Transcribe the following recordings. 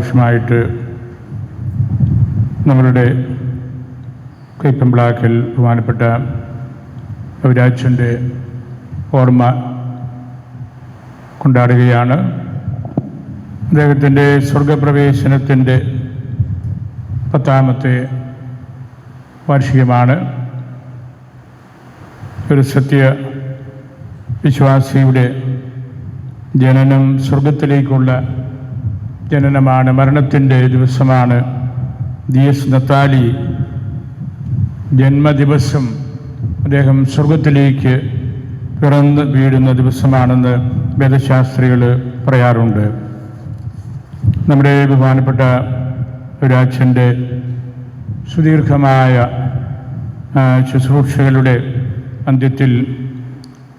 വർഷമായിട്ട് നമ്മളുടെ കൈപ്പമ്പിളാക്കൽ ബഹുമാനപ്പെട്ട അവരാച്ചന്റെ ഓർമ്മ കൊണ്ടാടുകയാണ്. അദ്ദേഹത്തിന്റെ സ്വർഗപ്രവേശനത്തിന്റെ പത്താമത്തെ വാർഷികമാണ്. ഒരു സത്യ വിശ്വാസിയുടെ ജനനം സ്വർഗത്തിലേക്കുള്ള ജനനമാണ് മരണത്തിന്റെ ദിവസമാണ്. ദിയസ് നത്താലി ജന്മദിവസം അദ്ദേഹം സ്വർഗത്തിലേക്ക് പിറന്ന് വീഴുന്ന ദിവസമാണെന്ന് വേദശാസ്ത്രികൾ പറയാറുണ്ട്. നമ്മുടെ ബഹുമാനപ്പെട്ട ഒരാച്ഛന്റെ സുദീർഘമായ ശുശ്രൂഷകളുടെ അന്ത്യത്തിൽ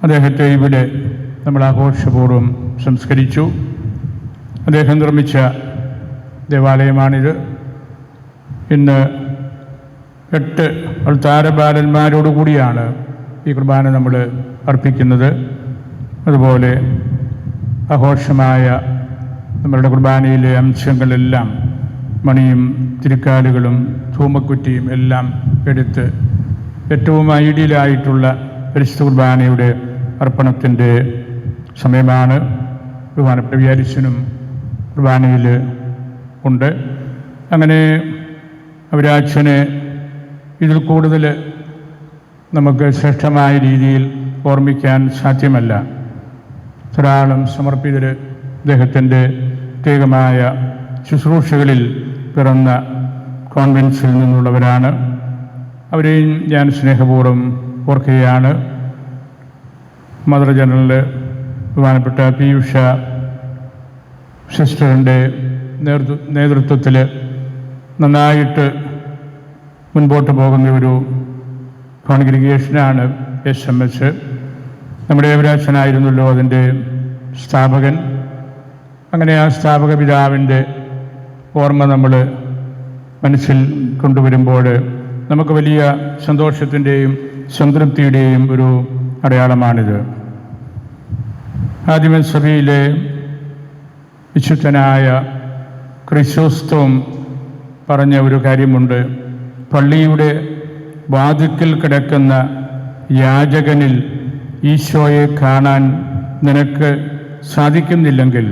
അദ്ദേഹത്തെ ഇവിടെ നമ്മൾ ആഘോഷപൂർവം സംസ്കരിച്ചു. അദ്ദേഹം നിർമ്മിച്ച ദേവാലയമാണിത്. ഇന്ന് എട്ട് അൾത്താരബാലന്മാരോടുകൂടിയാണ് ഈ കുർബാന നമ്മൾ അർപ്പിക്കുന്നത്. അതുപോലെ ആഘോഷമായ നമ്മളുടെ കുർബാനയിലെ അംശങ്ങളെല്ലാം മണിയും തിരിക്കാലുകളും ധൂമക്കുറ്റിയും എല്ലാം എടുത്ത് ഏറ്റവും ഐഡിയലായിട്ടുള്ള പരിശുദ്ധ കുർബാനയുടെ അർപ്പണത്തിന്റെ സമയമാണ്. ബഹുമാനപ്പെട്ട വിചാരിച്ചനും കുർബാനയിൽ ഉണ്ട്. അങ്ങനെ അവരാച്ചനെ ഇതിൽ കൂടുതൽ നമുക്ക് ശ്രേഷ്ഠമായ രീതിയിൽ ഓർമ്മിക്കാൻ സാധ്യമല്ല. ധാരാളം സമർപ്പിതർ അദ്ദേഹത്തിന്റെ പ്രത്യേകമായ ശുശ്രൂഷകളിൽ പിറന്ന കോൺവെൻസിൽ നിന്നുള്ളവരാണ്. അവരെയും ഞാൻ സ്നേഹപൂർവം ഓർക്കുകയാണ്. മദർ ജനറൽ ബഹുമാനപ്പെട്ട പീയൂഷ സിസ്റ്ററിന്റെ നേതൃ നേതൃത്വത്തിൽ നന്നായിട്ട് മുൻപോട്ട് പോകുന്ന ഒരു കോൺഗ്രിഗേഷനാണ് എസ് എം എസ്. നമ്മുടെ യുവരാജനായിരുന്നല്ലോ അതിന്റെ സ്ഥാപകൻ. അങ്ങനെ ആ സ്ഥാപക പിതാവിന്റെ ഓർമ്മ നമ്മൾ മനസ്സിൽ കൊണ്ടുവരുമ്പോൾ നമുക്ക് വലിയ സന്തോഷത്തിന്റെയും സംതൃപ്തിയുടെയും ഒരു അടയാളമാണിത്. ആദിമസഭയിലെ വിശുദ്ധനായ ക്രിശോസ്തവും പറഞ്ഞ ഒരു കാര്യമുണ്ട്. പള്ളിയുടെ വാതിക്കൽ കിടക്കുന്ന യാചകനിൽ ഈശോയെ കാണാൻ നിനക്ക് സാധിക്കുന്നില്ലെങ്കിൽ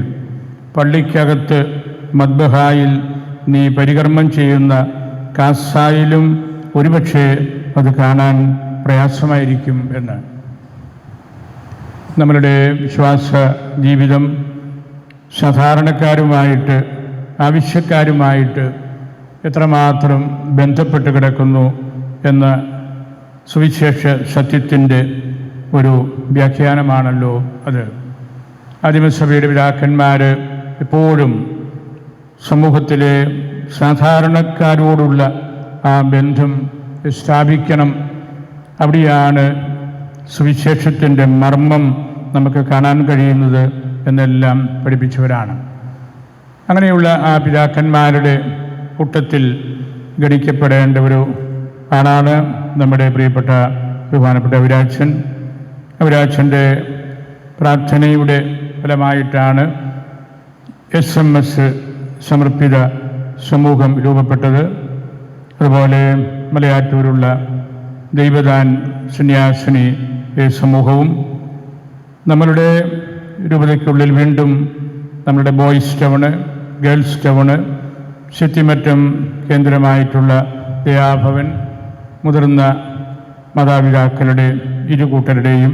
പള്ളിക്കകത്ത് മദ്ബഹായിൽ നീ പരികർമ്മം ചെയ്യുന്ന കാസായിലും ഒരുപക്ഷെ അത് കാണാൻ പ്രയാസമായിരിക്കും എന്ന്. നമ്മളുടെ വിശ്വാസ ജീവിതം സാധാരണക്കാരുമായിട്ട് ആവശ്യക്കാരുമായിട്ട് എത്രമാത്രം ബന്ധപ്പെട്ട് കിടക്കുന്നു എന്ന സുവിശേഷ സത്യത്തിന്റെ ഒരു വ്യാഖ്യാനമാണല്ലോ അത്. അധിമസഭയുടെ പിതാക്കന്മാർ എപ്പോഴും സമൂഹത്തിലെ സാധാരണക്കാരോടുള്ള ആ ബന്ധം സ്ഥാപിക്കണം. അവിടെയാണ് സുവിശേഷത്തിന്റെ മർമ്മം നമുക്ക് കാണാൻ കഴിയുന്നത്. എന്നെല്ലാം പഠിപ്പിച്ചവരാണ്. അങ്ങനെയുള്ള ആ പിതാക്കന്മാരുടെ കൂട്ടത്തിൽ ഗണിക്കപ്പെടേണ്ട ഒരു ആളാണ് നമ്മുടെ പ്രിയപ്പെട്ട ബഹുമാനപ്പെട്ട അവിരാജൻ. അവിരാജന്റെ പ്രാർത്ഥനയുടെ ഫലമായിട്ടാണ് എസ് എം എസ് സമർപ്പിത സമൂഹം രൂപപ്പെട്ടത്. അതുപോലെ മലയാറ്റൂരുള്ള ദൈവദാൻ സന്യാസിനി സമൂഹവും നമ്മളുടെ രൂപതയ്ക്കുള്ളിൽ വീണ്ടും നമ്മുടെ boys town girls town Shakthimattam കേന്ദ്രമായിട്ടുള്ള Dayabhavan മുതിർന്ന മാതാപിതാക്കളുടെ ഇരു കൂട്ടരുടെയും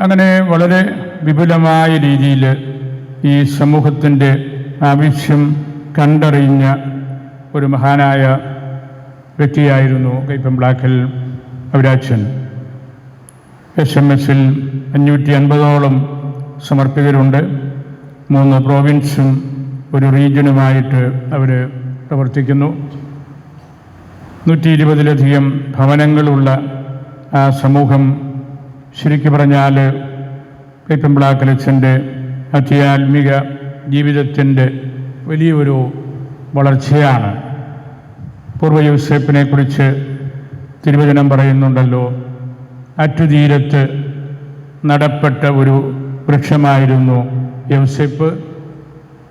അങ്ങനെ വളരെ വിപുലമായ രീതിയിൽ ഈ സമൂഹത്തിന്റെ ആവശ്യം കണ്ടറിഞ്ഞ ഒരു മഹാനായ വ്യക്തിയായിരുന്നു കൈപ്പം ബ്ലാക്കൽ അവരാച്ചൻ എസ് എം എസിൽ അഞ്ഞൂറ്റി അൻപതോളം സമർപ്പിതരുണ്ട്. മൂന്ന് പ്രോവിൻസും ഒരു റീജിയനുമായിട്ട് അവർ പ്രവർത്തിക്കുന്നു. നൂറ്റി ഇരുപതിലധികം ഭവനങ്ങളുള്ള ആ സമൂഹം ശരിക്കു പറഞ്ഞാൽ കൈപ്പമ്പിളാക്കലച്ചന്റെ അത്യാത്മിക ജീവിതത്തിന്റെ വലിയൊരു വളർച്ചയാണ്. പൂർവ യൂസേപ്പിനെ കുറിച്ച് തിരുവചനം പറയുന്നുണ്ടല്ലോ. അറ്റുതീരത്ത് നടപ്പെട്ട ഒരു വൃക്ഷമായിരുന്നു. യൗസെപ്പ്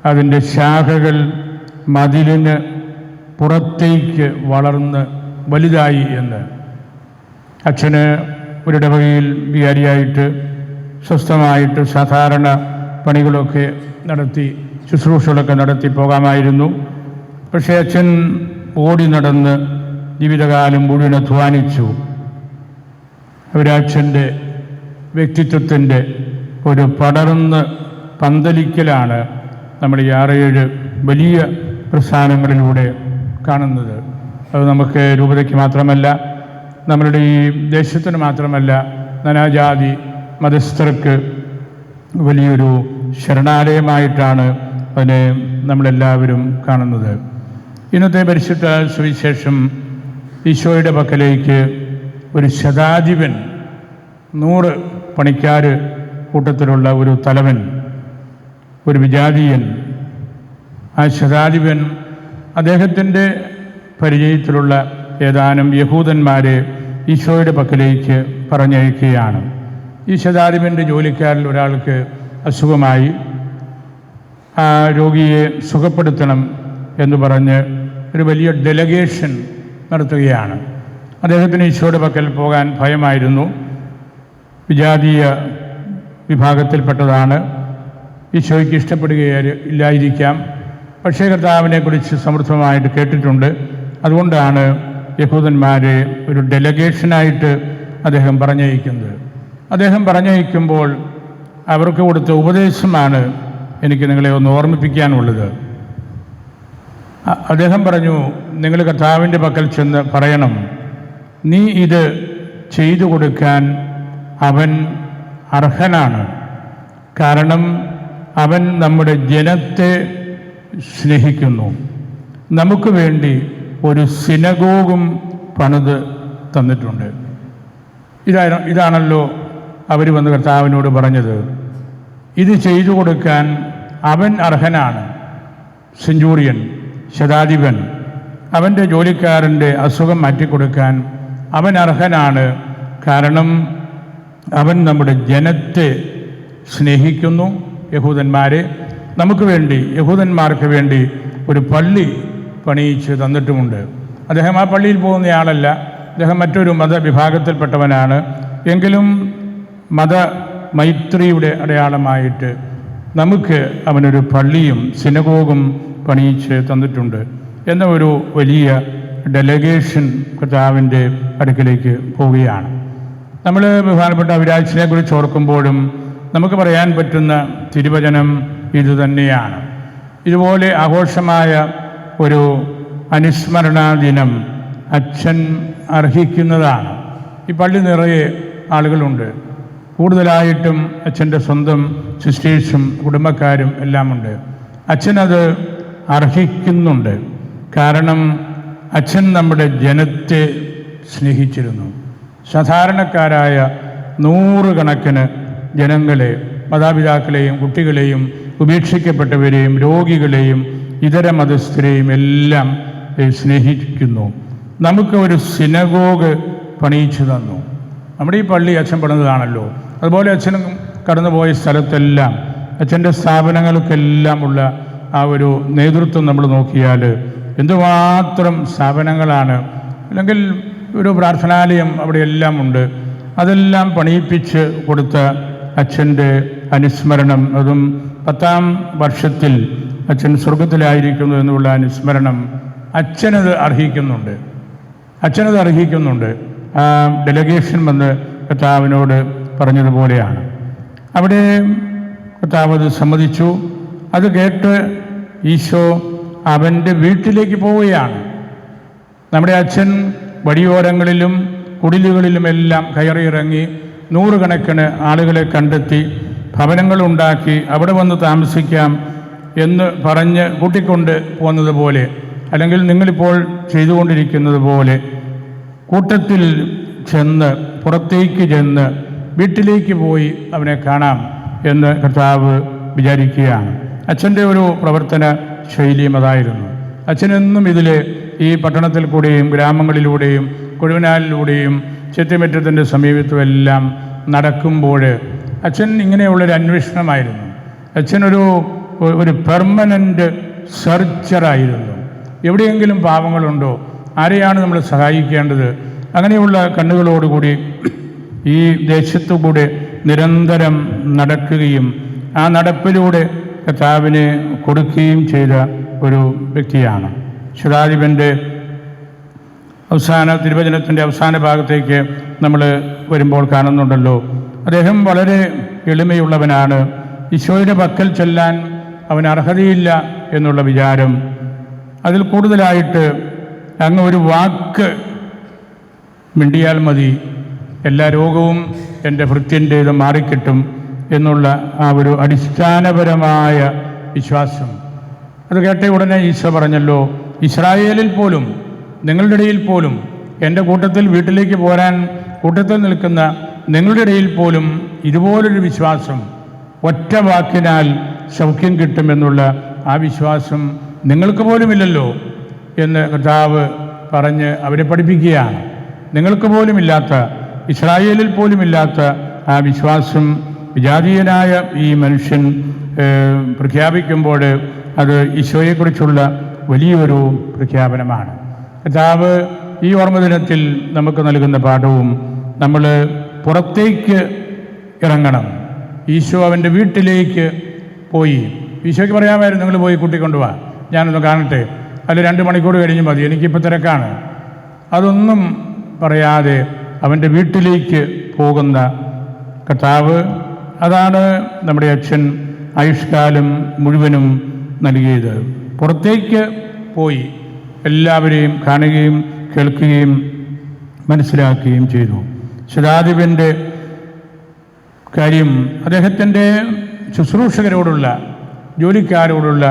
അതിന്റെ ശാഖകൾ മതിലിന് പുറത്തേക്ക് വളർന്ന് വലുതായി എന്ന്. അച്ഛന് ഒരിടവകയിൽ വികാരിയായിട്ട് സ്വസ്ഥമായിട്ട് സാധാരണ പണികളൊക്കെ നടത്തി ശുശ്രൂഷകളൊക്കെ നടത്തി പോകാമായിരുന്നു. പക്ഷേ അച്ഛൻ ഓടി നടന്ന് ജീവിതകാലം മുഴുവൻ അധ്വാനിച്ചു. അവരച്ഛന്റെ വ്യക്തിത്വത്തിന്റെ ഒരു പടർന്ന് പന്തലിക്കലാണ് നമ്മൾ ഈ ആറേഴ് വലിയ പ്രസ്ഥാനങ്ങളിലൂടെ കാണുന്നത്. അത് നമുക്ക് രൂപതയ്ക്ക് മാത്രമല്ല നമ്മളുടെ ഈ ദേശത്തിന് മാത്രമല്ല നാനാജാതി മതസ്ഥർക്ക് വലിയൊരു ശരണാലയമായിട്ടാണ് അതിനെ നമ്മളെല്ലാവരും കാണുന്നത്. ഇന്നത്തെ പരിശുദ്ധ സുവിശേഷം ഈശോയുടെ പക്കലേക്ക് ഒരു ശതാധിപൻ നൂറ് പണിക്കാർ കൂട്ടത്തിലുള്ള ഒരു തലവൻ ഒരു വിജാതീയൻ ആ ശതാധിപൻ അദ്ദേഹത്തിന്റെ പരിചയത്തിലുള്ള ഏതാനും യഹൂദന്മാരെ ഈശോയുടെ പക്കലേക്ക് പറഞ്ഞയക്കുകയാണ്. ഈ ശതാധിപന്റെ ജോലിക്കാരിൽ ഒരാൾക്ക് അസുഖമായി. ആ രോഗിയെ സുഖപ്പെടുത്തണം എന്ന് പറഞ്ഞ് ഒരു വലിയ ഡെലഗേഷൻ നടത്തുകയാണ്. അദ്ദേഹത്തിന് ഈശോയുടെ പക്കൽ പോകാൻ ഭയമായിരുന്നു. വിജാതീയ വിഭാഗത്തിൽപ്പെട്ടതാണ്. ഈശോയ്ക്ക് ഇഷ്ടപ്പെടുകയായി ഇല്ലായിരിക്കാം. പക്ഷേ കർത്താവിനെക്കുറിച്ച് സമൃദ്ധമായിട്ട് കേട്ടിട്ടുണ്ട്. അതുകൊണ്ടാണ് യഹൂദന്മാരെ ഒരു ഡെലഗേഷനായിട്ട് അദ്ദേഹം പറഞ്ഞയക്കുന്നത്. അദ്ദേഹം പറഞ്ഞയക്കുമ്പോൾ അവർക്ക് കൊടുത്ത ഉപദേശമാണ് എനിക്ക് നിങ്ങളെ ഒന്ന് ഓർമ്മിപ്പിക്കാനുള്ളത്. അദ്ദേഹം പറഞ്ഞു നിങ്ങൾ കർത്താവിന്റെ പക്കൽ ചെന്ന് പറയണം. നീ ഇത് ചെയ്തു കൊടുക്കാൻ അവൻ അർഹനാണ്. കാരണം അവൻ നമ്മുടെ ജനത്തെ സ്നേഹിക്കുന്നു. നമുക്ക് വേണ്ടി ഒരു സിനഗോഗും പണിത് തന്നിട്ടുണ്ട്. ഇതാ ഇതാണല്ലോ അവർ വന്ന് കർത്താവിനോട് പറഞ്ഞത്. ഇത് ചെയ്തു കൊടുക്കാൻ അവൻ അർഹനാണ്. സെഞ്ചൂറിയൻ ശതാധിപൻ. അവന്റെ ജോലിക്കാരന്റെ അസുഖം മാറ്റിക്കൊടുക്കാൻ അവൻ അർഹനാണ്. കാരണം അവൻ നമ്മുടെ ജനത്തെ സ്നേഹിക്കുന്നു. യഹൂദന്മാരെ നമുക്ക് വേണ്ടി യഹൂദന്മാർക്ക് വേണ്ടി ഒരു പള്ളി പണിയിച്ച് തന്നിട്ടുമുണ്ട്. അദ്ദേഹം ആ പള്ളിയിൽ പോകുന്നയാളല്ല. അദ്ദേഹം മറ്റൊരു മതവിഭാഗത്തിൽപ്പെട്ടവനാണ്. എങ്കിലും മത മൈത്രിയുടെ അടയാളമായിട്ട് നമുക്ക് അവനൊരു പള്ളിയും സിനഗോഗും പണിയിച്ച് തന്നിട്ടുണ്ട് എന്ന ഒരു വലിയ ഡെലഗേഷൻ കർത്താവിന്റെ അടുക്കിലേക്ക് പോവുകയാണ്. നമ്മൾ ബഹുമാനപ്പെട്ട അവിരാജിനെ കുറിച്ച് ഓർക്കുമ്പോഴും നമുക്ക് പറയാൻ പറ്റുന്ന തിരുവചനം ഇതുതന്നെയാണ് ഇതുപോലെ ആഘോഷമായ ഒരു അനുസ്മരണ ദിനം അച്ഛൻ അർഹിക്കുന്നതാണ്. ഈ പള്ളി നിറയെ ആളുകളുണ്ട്. കൂടുതലായിട്ടും അച്ഛന്റെ സ്വന്തം സിസ്റ്റേഴ്സും കുടുംബക്കാരും എല്ലാമുണ്ട്. അച്ഛനത് അർഹിക്കുന്നുണ്ട്. കാരണം അച്ഛൻ നമ്മുടെ ജനത്തെ സ്നേഹിച്ചിരുന്നു. സാധാരണക്കാരായ നൂറുകണക്കിന് ജനങ്ങളെ മാതാപിതാക്കളെയും കുട്ടികളെയും ഉപേക്ഷിക്കപ്പെട്ടവരെയും രോഗികളെയും ഇതര മതസ്ഥരെയും എല്ലാം സ്നേഹിക്കുന്നു. നമുക്ക് ഒരു സിനഗോഗ് പണിയിച്ചു തന്നു. നമ്മുടെ ഈ പള്ളി അച്ഛൻ പണിതാണല്ലോ അതുപോലെ അച്ഛൻ കടന്നുപോയ സ്ഥലത്തെല്ലാം അച്ഛന്റെ സ്ഥാപനങ്ങൾക്കെല്ലാം ഉള്ള ആ ഒരു നേതൃത്വം നമ്മൾ നോക്കിയാൽ എന്തുമാത്രം സ്ഥാപനങ്ങളാണ്. അല്ലെങ്കിൽ ഒരു പ്രാർത്ഥനാലയം അവിടെയെല്ലാം ഉണ്ട്. അതെല്ലാം പണിയിപ്പിച്ച് കൊടുത്ത അച്ഛന്റെ അനുസ്മരണം. അതും പത്താം വർഷത്തിൽ അച്ഛൻ സ്വർഗത്തിലായിരിക്കുന്നു എന്നുള്ള അനുസ്മരണം അച്ഛനത് അർഹിക്കുന്നുണ്ട്. അച്ഛനത് അർഹിക്കുന്നുണ്ട്. ഡെലഗേഷൻ വന്ന് കർത്താവിനോട് പറഞ്ഞതുപോലെയാണ്. അവിടെ കർത്താവ് അത് സമ്മതിച്ചു. അത് കേട്ട് ഈശോ അവന്റെ വീട്ടിലേക്ക് പോവുകയാണ്. നമ്മുടെ അച്ഛൻ വഴിയോരങ്ങളിലും കുടിലുകളിലുമെല്ലാം കയറിയിറങ്ങി നൂറുകണക്കിന് ആളുകളെ കണ്ടെത്തി ഭവനങ്ങളുണ്ടാക്കി അവിടെ വന്ന് താമസിക്കാം എന്ന് പറഞ്ഞ് കൂട്ടിക്കൊണ്ട് പോകുന്നത് പോലെ അല്ലെങ്കിൽ നിങ്ങളിപ്പോൾ ചെയ്തുകൊണ്ടിരിക്കുന്നത് പോലെ കൂട്ടത്തിൽ ചെന്ന് പുറത്തേക്ക് ചെന്ന് വീട്ടിലേക്ക് പോയി അവനെ കാണാം എന്ന് കർത്താവ് വിചാരിക്കുകയാണ്. അച്ഛന്റെ ഒരു പ്രവർത്തന ശൈലിയും അതായിരുന്നു. അച്ഛനെന്നും ഇതിൽ ഈ പട്ടണത്തിൽ കൂടെയും ഗ്രാമങ്ങളിലൂടെയും കൊഴുവനാലിലൂടെയും ചെത്തിമറ്റത്തിന്റെ സമീപത്തുമെല്ലാം നടക്കുമ്പോൾ അച്ഛൻ ഇങ്ങനെയുള്ളൊരു അന്വേഷണമായിരുന്നു. അച്ഛനൊരു ഒരു പെർമനന്റ് സെർച്ചറായിരുന്നു എവിടെയെങ്കിലും പാവങ്ങളുണ്ടോ ആരെയാണ് നമ്മൾ സഹായിക്കേണ്ടത്? അങ്ങനെയുള്ള കണ്ണുകളോടുകൂടി ഈ ദേശത്തുകൂടെ നിരന്തരം നടക്കുകയും ആ നടപ്പിലൂടെ കർത്താവിനെ കൊടുക്കുകയും ചെയ്ത ഒരു വ്യക്തിയാണ്. ശുദ്ധാധിപന്റെ അവസാന തിരുവചനത്തിന്റെ അവസാന ഭാഗത്തേക്ക് നമ്മൾ വരുമ്പോൾ കാണുന്നുണ്ടല്ലോ. അദ്ദേഹം വളരെ എളിമയുള്ളവനാണ്. ഈശോയുടെ പക്കൽ ചെല്ലാൻ അവൻ അർഹതയില്ല എന്നുള്ള വിചാരം. അതിൽ കൂടുതലായിട്ട് അങ്ങ് ഒരു വാക്ക് മിണ്ടിയാൽ മതി. എല്ലാ രോഗവും എന്റെ ഭൃത്യന്റേത് മാറിക്കിട്ടും എന്നുള്ള ആ ഒരു അടിസ്ഥാനപരമായ വിശ്വാസം. അത് കേട്ട ഉടനെ ഈശോ പറഞ്ഞല്ലോ ഇസ്രായേലിൽ പോലും നിങ്ങളുടെ ഇടയിൽ പോലും എന്റെ കൂട്ടത്തിൽ വീട്ടിലേക്ക് പോരാൻ കൂട്ടത്തിൽ നിൽക്കുന്ന നിങ്ങളുടെ ഇടയിൽ പോലും ഇതുപോലൊരു വിശ്വാസം ഒറ്റ വാക്കിനാൽ സൗഖ്യം കിട്ടുമെന്നുള്ള ആ വിശ്വാസം നിങ്ങൾക്ക് പോലുമില്ലല്ലോ എന്ന് കർത്താവ് പറഞ്ഞ് അവരെ പഠിപ്പിക്കുകയാണ്. നിങ്ങൾക്ക് പോലുമില്ലാത്ത ഇസ്രായേലിൽ പോലുമില്ലാത്ത ആ വിശ്വാസം വിജാതീയനായ ഈ മനുഷ്യൻ പ്രഖ്യാപിക്കുമ്പോൾ അത് ഈശോയെക്കുറിച്ചുള്ള വലിയൊരു പ്രഖ്യാപനമാണ്. കർത്താവ് ഈ ഓർമ്മദിനത്തിൽ നമുക്ക് നൽകുന്ന പാഠവും നമ്മൾ പുറത്തേക്ക് ഇറങ്ങണം. ഈശോ അവന്റെ വീട്ടിലേക്ക് പോയി. ഈശോയ്ക്ക് പറയാമായിരുന്നു നിങ്ങൾ പോയി കൂട്ടിക്കൊണ്ടുപോവാ ഞാനൊന്ന് കാണട്ടെ. അല്ല രണ്ട് മണിക്കൂർ കഴിഞ്ഞ് മതി. എനിക്കിപ്പോൾ തിരക്കാണ്. അതൊന്നും പറയാതെ അവന്റെ വീട്ടിലേക്ക് പോകുന്ന കർത്താവ് അതാണ് നമ്മുടെ അച്ഛൻ ആയുഷ്കാലം മുഴുവനും നൽകിയത്. പുറത്തേക്ക് പോയി എല്ലാവരെയും കാണുകയും കേൾക്കുകയും മനസ്സിലാക്കുകയും ചെയ്തു. ശതാധിപന്റെ കാര്യം അദ്ദേഹത്തിന്റെ ശുശ്രൂഷകരോടുള്ള ജോലിക്കാരോടുള്ള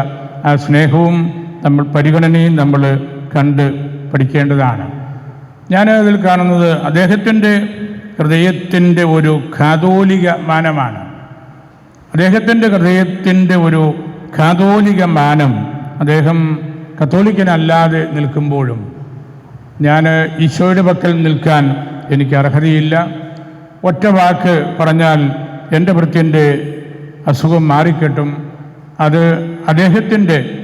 ആ സ്നേഹവും നമ്മൾ പരിഗണനയും നമ്മൾ കണ്ട് പഠിക്കേണ്ടതാണ്. ഞാൻ അതിൽ കാണുന്നത് അദ്ദേഹത്തിന്റെ ഹൃദയത്തിന്റെ ഒരു കാതോലിക മാനമാണ്. അദ്ദേഹത്തിന്റെ ഹൃദയത്തിന്റെ ഒരു കാതോലിക മാനം അദ്ദേഹം കത്തോലിക്കനല്ലാതെ നിൽക്കുമ്പോഴും ഞാൻ ഈശോയുടെ പക്കൽ നിൽക്കാൻ എനിക്ക് അർഹതയില്ല. ഒറ്റ വാക്ക് പറഞ്ഞാൽ എന്റെ വൃത്തിന്റെ അസുഖം മാറിക്കിട്ടും. അത് അദ്ദേഹത്തിന്റെ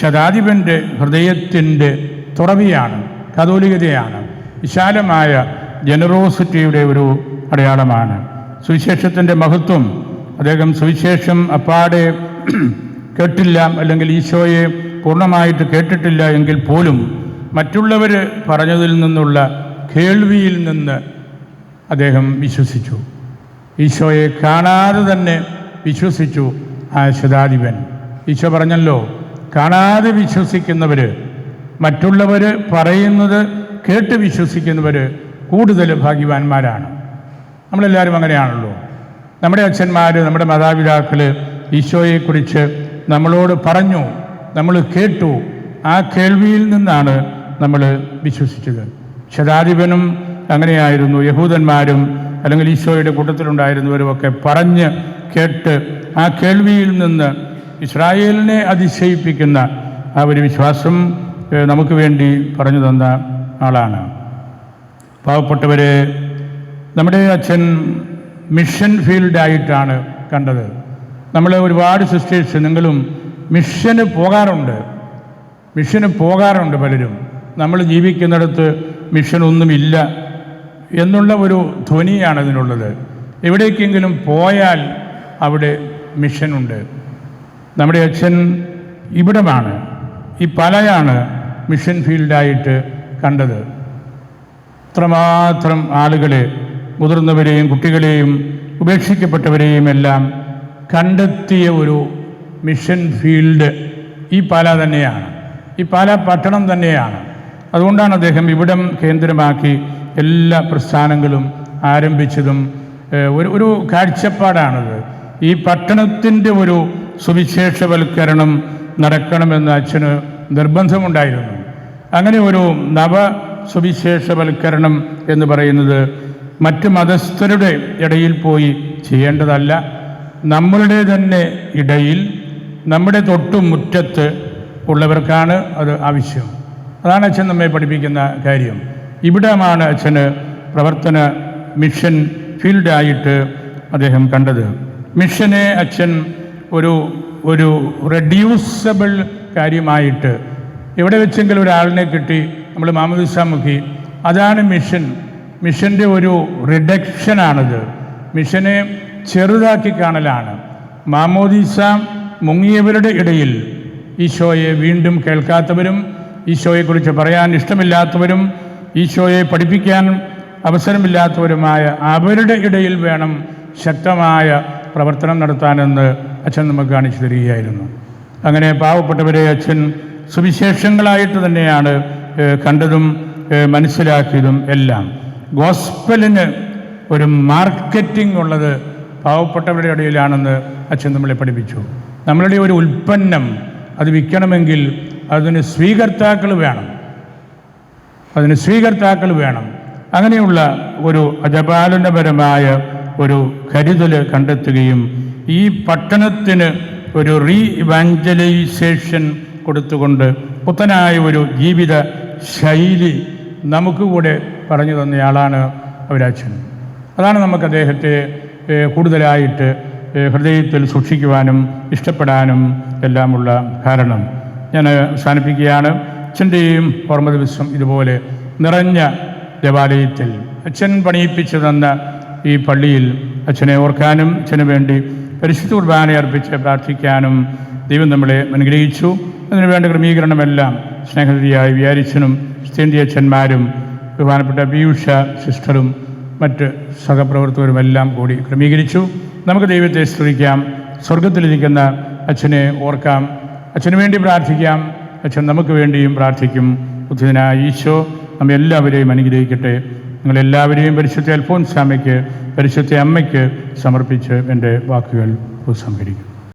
ശതാധിപന്റെ ഹൃദയത്തിന്റെ തുറവിയാണ് കതോലികതയാണ് വിശാലമായ ജനറോസിറ്റിയുടെ ഒരു അടയാളമാണ്. സുവിശേഷത്തിന്റെ മഹത്വം അദ്ദേഹം സുവിശേഷം അപ്പാടെ കേട്ടില്ല അല്ലെങ്കിൽ ഈശോയെ പൂർണമായിട്ട് കേട്ടിട്ടില്ല എങ്കിൽ പോലും മറ്റുള്ളവർ പറഞ്ഞതിൽ നിന്നുള്ള കേൾവിയിൽ നിന്ന് അദ്ദേഹം വിശ്വസിച്ചു. ഈശോയെ കാണാതെ തന്നെ വിശ്വസിച്ചു ആ ശതാധിപൻ. ഈശോ പറഞ്ഞല്ലോ കാണാതെ വിശ്വസിക്കുന്നവർ മറ്റുള്ളവർ പറയുന്നത് കേട്ട് വിശ്വസിക്കുന്നവർ കൂടുതൽ ഭാഗ്യവാന്മാരാണ്. നമ്മളെല്ലാവരും അങ്ങനെയാണല്ലോ. നമ്മുടെ അച്ഛന്മാർ നമ്മുടെ മാതാപിതാക്കൾ ഈശോയെക്കുറിച്ച് നമ്മളോട് പറഞ്ഞു നമ്മൾ കേട്ടു. ആ കേൾവിയിൽ നിന്നാണ് നമ്മൾ വിശ്വസിച്ചത്. ശതാധിപനും അങ്ങനെയായിരുന്നു. യഹൂദന്മാരും അല്ലെങ്കിൽ ഈശോയുടെ കൂട്ടത്തിലുണ്ടായിരുന്നവരുമൊക്കെ പറഞ്ഞ് കേട്ട് ആ കേൾവിയിൽ നിന്ന് ഇസ്രായേലിനെ അതിശയിപ്പിക്കുന്ന ആ ഒരു വിശ്വാസം നമുക്ക് വേണ്ടി പറഞ്ഞു തന്ന ആളാണ്. പാവപ്പെട്ടവരെ നമ്മുടെ അച്ഛൻ മിഷൻ ഫീൽഡായിട്ടാണ് കണ്ടത്. നമ്മൾ ഒരുപാട് സിസ്റ്റേഴ്സ് നിങ്ങളും മിഷന് പോകാറുണ്ട്. മിഷന് പോകാറുണ്ട് പലരും. നമ്മൾ ജീവിക്കുന്നിടത്ത് മിഷനൊന്നുമില്ല എന്നുള്ള ഒരു ധ്വനിയാണ് അതിനുള്ളത്. എവിടേക്കെങ്കിലും പോയാൽ അവിടെ മിഷനുണ്ട് നമ്മുടെ അച്ഛൻ ഇവിടമാണ്. ഈ പലയാണ് മിഷൻ ഫീൽഡായിട്ട് കണ്ടത്. അത്രമാത്രം ആളുകളെ മുതിർന്നവരെയും കുട്ടികളെയും ഉപേക്ഷിക്കപ്പെട്ടവരെയും എല്ലാം കണ്ടെത്തിയ ഒരു മിഷൻ ഫീൽഡ് ഈ പാല തന്നെയാണ്. ഈ പാല പട്ടണം തന്നെയാണ്. അതുകൊണ്ടാണ് അദ്ദേഹം ഇവിടം കേന്ദ്രമാക്കി എല്ലാ പ്രസ്ഥാനങ്ങളും ആരംഭിച്ചതും ഒരു ഒരു കാഴ്ചപ്പാടാണത്. ഈ പട്ടണത്തിന്റെ ഒരു സുവിശേഷവൽക്കരണം നടക്കണമെന്ന് അച്ഛന് നിർബന്ധമുണ്ടായിരുന്നു. അങ്ങനെ ഒരു നവ സുവിശേഷവൽക്കരണം എന്ന് പറയുന്നത് മറ്റ് മതസ്ഥരുടെ ഇടയിൽ പോയി ചെയ്യേണ്ടതല്ല. നമ്മളുടെ തന്നെ ഇടയിൽ നമ്മുടെ തൊട്ടുമുറ്റത്ത് ഉള്ളവർക്കാണ് അത് ആവശ്യം. അതാണ് അച്ഛൻ നമ്മെ പഠിപ്പിക്കുന്ന കാര്യം. ഇവിടമാണ് അച്ഛന് പ്രവർത്തന മിഷൻ ഫീൽഡായിട്ട് അദ്ദേഹം കണ്ടത്. മിഷനെ അച്ഛൻ ഒരു ഒരു റെഡ്യൂസബിൾ കാര്യമായിട്ട് എവിടെ വെച്ചെങ്കിലും ഒരാളിനെ കിട്ടി നമ്മൾ മാമദിസ മുഖി അതാണ് മിഷൻ. മിഷന്റെ ഒരു റിഡക്ഷനാണിത്. മിഷനെ ചെറുതാക്കി കാണലാണ്. മാമോദീസ മുങ്ങിയവരുടെ ഇടയിൽ ഈശോയെ വീണ്ടും കേൾക്കാത്തവരും ഈശോയെക്കുറിച്ച് പറയാൻ ഇഷ്ടമില്ലാത്തവരും ഈശോയെ പഠിപ്പിക്കാൻ അവസരമില്ലാത്തവരുമായ അവരുടെ ഇടയിൽ വേണം ശക്തമായ പ്രവർത്തനം നടത്താനെന്ന് അച്ഛൻ നമുക്ക് കാണിച്ചു തരികയായിരുന്നു. അങ്ങനെ പാവപ്പെട്ടവരെ അച്ഛൻ സുവിശേഷങ്ങളായിട്ട് തന്നെയാണ് കണ്ടതും മനസ്സിലാക്കിയതും എല്ലാം. ഗോസ്പലിന് ഒരു മാർക്കറ്റിംഗ് ഉള്ളത് പാവപ്പെട്ടവരുടെ ഇടയിലാണെന്ന് അച്ഛൻ നമ്മളെ പഠിപ്പിച്ചു. നമ്മളുടെ ഒരു ഉൽപ്പന്നം അത് വിൽക്കണമെങ്കിൽ അതിന് സ്വീകർത്താക്കൾ വേണം. അതിന് സ്വീകർത്താക്കൾ വേണം. അങ്ങനെയുള്ള ഒരു അജപാലനപരമായ ഒരു കരുതൽ കണ്ടെത്തുകയും ഈ പട്ടണത്തിന് ഒരു റീ ഇവാഞ്ചലൈസേഷൻ കൊടുത്തുകൊണ്ട് പുത്തനായ ഒരു ജീവിത ശൈലി നമുക്ക് കൂടെ പറഞ്ഞു തന്നയാളാണ് അവരാച്ചൻ അതാണ് നമുക്ക് അദ്ദേഹത്തെ കൂടുതലായിട്ട് ഹൃദയത്തിൽ സൂക്ഷിക്കുവാനും ഇഷ്ടപ്പെടാനും എല്ലാമുള്ള കാരണം. ഞാൻ അവസാനിപ്പിക്കുകയാണ്. അച്ഛന്റെയും ഓർമ്മ ദിവസം ഇതുപോലെ നിറഞ്ഞ ദേവാലയത്തിൽ അച്ഛൻ പണിയിപ്പിച്ചു തന്ന ഈ പള്ളിയിൽ അച്ഛനെ ഓർക്കാനും അച്ഛന് വേണ്ടി പരിശുദ്ധ കുർബാന അർപ്പിച്ച് പ്രാർത്ഥിക്കാനും ദൈവം നമ്മളെ അനുഗ്രഹിച്ചു. അതിനുവേണ്ട ക്രമീകരണമെല്ലാം സ്നേഹതിയായ വിചാരിച്ചനും സ്ഥിതി അച്ഛന്മാരും ബഹുമാനപ്പെട്ട പീയൂഷ സിസ്റ്ററും മറ്റ് സഹപ്രവർത്തകരുമെല്ലാം കൂടി ക്രമീകരിച്ചു. നമുക്ക് ദൈവത്തെ സ്തുതിക്കാം. സ്വർഗത്തിലിരിക്കുന്ന അച്ഛനെ ഓർക്കാം. അച്ഛന് വേണ്ടി പ്രാർത്ഥിക്കാം. അച്ഛൻ നമുക്ക് വേണ്ടിയും പ്രാർത്ഥിക്കും. ബുദ്ധിനായ ഈശോ നമ്മെ എല്ലാവരെയും അനുഗ്രഹിക്കട്ടെ. നിങ്ങളെല്ലാവരെയും പരിശുദ്ധ അൽഫോൻസാമയ്ക്ക് പരിശുദ്ധ അമ്മയ്ക്ക് സമർപ്പിച്ച് എന്റെ വാക്കുകൾ ഉപസംഹരിക്കും